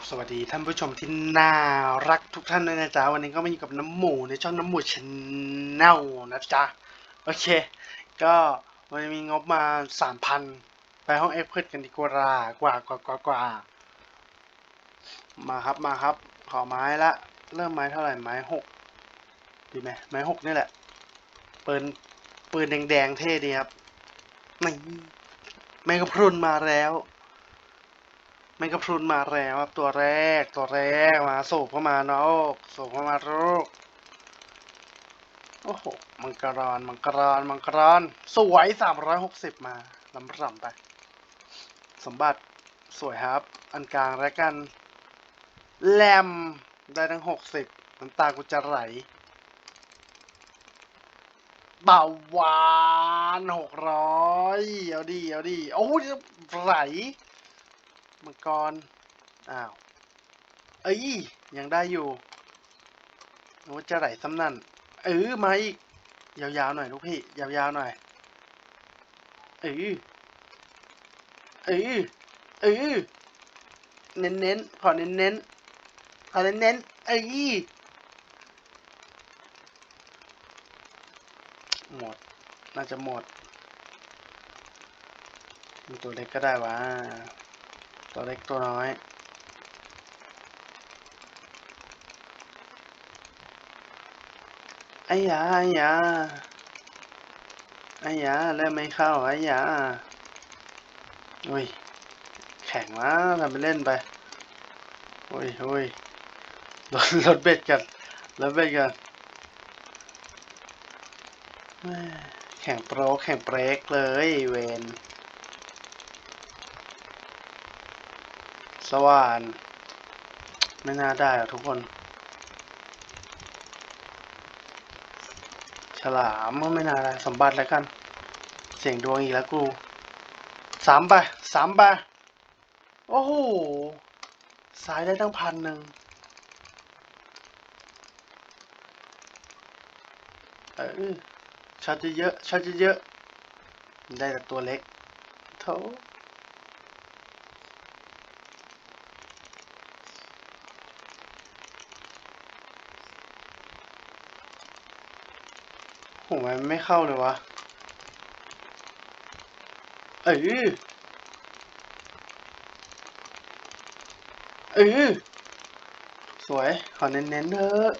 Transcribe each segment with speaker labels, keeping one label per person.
Speaker 1: บสวัสดีท่านผู้ชมที่น่ารักทุกท่านด้วยนะจ๊ะวันนี้ก็มาอยู่กับน้ำหมูในช่องน้ำหมูชแนลนะจ๊ะโอเค ก็วันนี้มีงบมาสามพันไปห้องเอ็กเพิร์กันดีกว่ากว่ากว่ากว่ากว่ามาครับมาครับ ขอไม้ละ เริ่มไม้เท่าไหร่ไม้หกดีไหมไม้หกนี่แหละปืนปืนแดงๆเท่ดีครับนี่แมงกระพรุนมาแล้ว แมงกะพรุนมาแล้วครับตัวแรกตัวแรกมาสูบเข้ามาเนาะสูบเข้ามาลูกโอ้โหมังกรอนมังกรอนมังกรอนสวยสามร้อยหกสิบมาลำร่ำไป สมบัติสวยครับ อันกลางแล้วกันแลมได้ทั้งหกสิบน้ำตากูจะไหลเบาหวานหกร้อยเอาดีเอาดีโอ้ยไหล มังกร อ้าว เอ้ย ยังได้อยู่โอ้จะไหลซ้ำนั่น เออ มาอีก ยาวๆหน่อยลูกพี่ ยาวๆหน่อย เออ เออ เออ เน้นๆ ขอเน้นๆ ขอเน้นๆ เอ้ย หมด น่าจะหมดมีตัวเล็กก็ได้วะ ตัวเล็กตัวน้อย ไอ้ยาไอ้ยาไอ้ยาเริ่มไม่เข้าไอ้ยาอุ้ย แข็งวะทำไปเล่นไปอุ้ยอุ้ยรถรถเบ็ดกันรถเบ็ดกันแม่แข่งโปรแข่งเบรกเลยเวน สว่าน ไม่น่าได้หรอกทุกคน ฉลามก็ไม่น่าได้ สมบัติแล้วกัน เสียงดวงอีกแล้วกูสามไปสามไปโอ้โห สายได้ตั้งพันหนึ่งเออชัดเยอะๆชัดเยอะ ได้แต่ตัวเล็กโถโหมันไม่เข้าเลยวะ เออเออสวย ขอเน้นๆเถอะ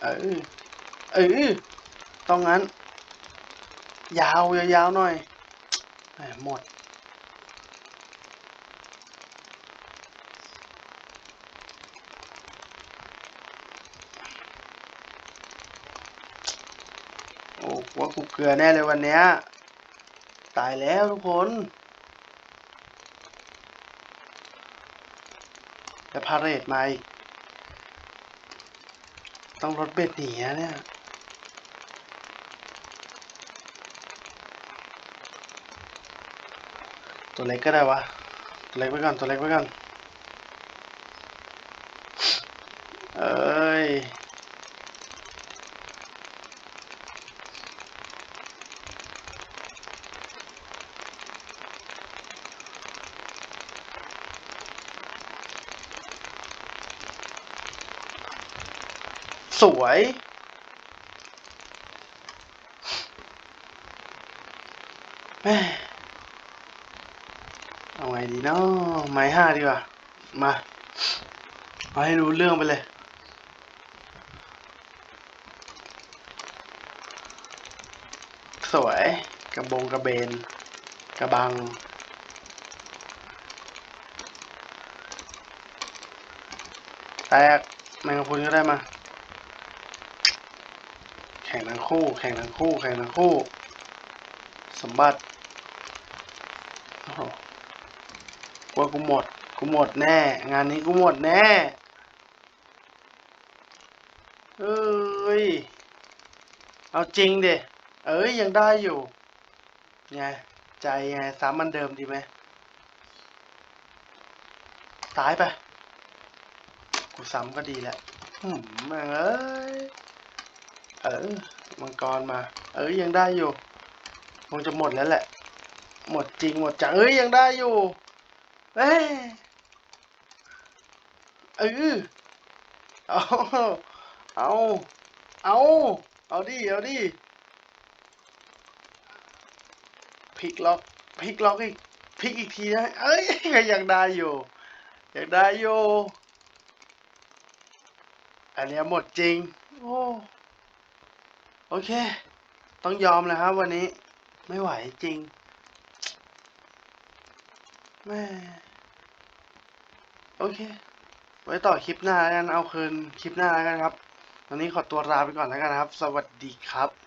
Speaker 1: เออเออต้องงั้น ยาวยาวๆหน่อยหมด โอ้ว่ากูเกลือแน่เลยวันเนี้ย ตายแล้วทุกคนแต่พาเรตมาอีกต้องรถเบ็ดหนีอะเนี่ยตัวเล็กก็ได้วะ ตัวเล็กไว้ก่อน ตัวเล็กไว้ก่อน เอ้ย สวย แม่เอาไงดีเนาะไม้ห้าดีกว่า มาเอาให้รู้เรื่องไปเลย สวย กระบงกระเบน กระบังแตกแมงกะพรุนก็ได้มา ข่งทั้งคู่ แข่งทั้งคู่ แข่งทั้งคู่ สมบัติโอ้โหกลัว่ากูหมด กูหมดแน่ งานนี้กูหมดแน่เอ้ย เอาจริงเดเอ้ยยังได้อยู่ ไง ใจไงสามมันเดิมดีไหม ตายไป กูซ้ำก็ดีแหละหืมแม่งเอ้ย เออ มังกรมา เอ้ยยังได้อยู่คงจะหมดแล้วแหละ หมดจริงหมดจังเอ้ยยังได้อยู่เอ้ยเออเอาเอาเอาเอาดิเอาดิพลิกล็อกพลิกล็อกอีกพลิกอีกทีนะเอ้ยก็ยังได้อยู่ยังได้อยู่อันนี้หมดจริง โอ้ โอเค ต้องยอมแล้วครับวันนี้ ไม่ไหวจริง แม่ โอเค ไว้ต่อคลิปหน้าแล้วกัน เอาคืนคลิปหน้าแล้วกันครับ วันนี้ขอตัวลาไปก่อนแล้วกันนะครับ สวัสดีครับ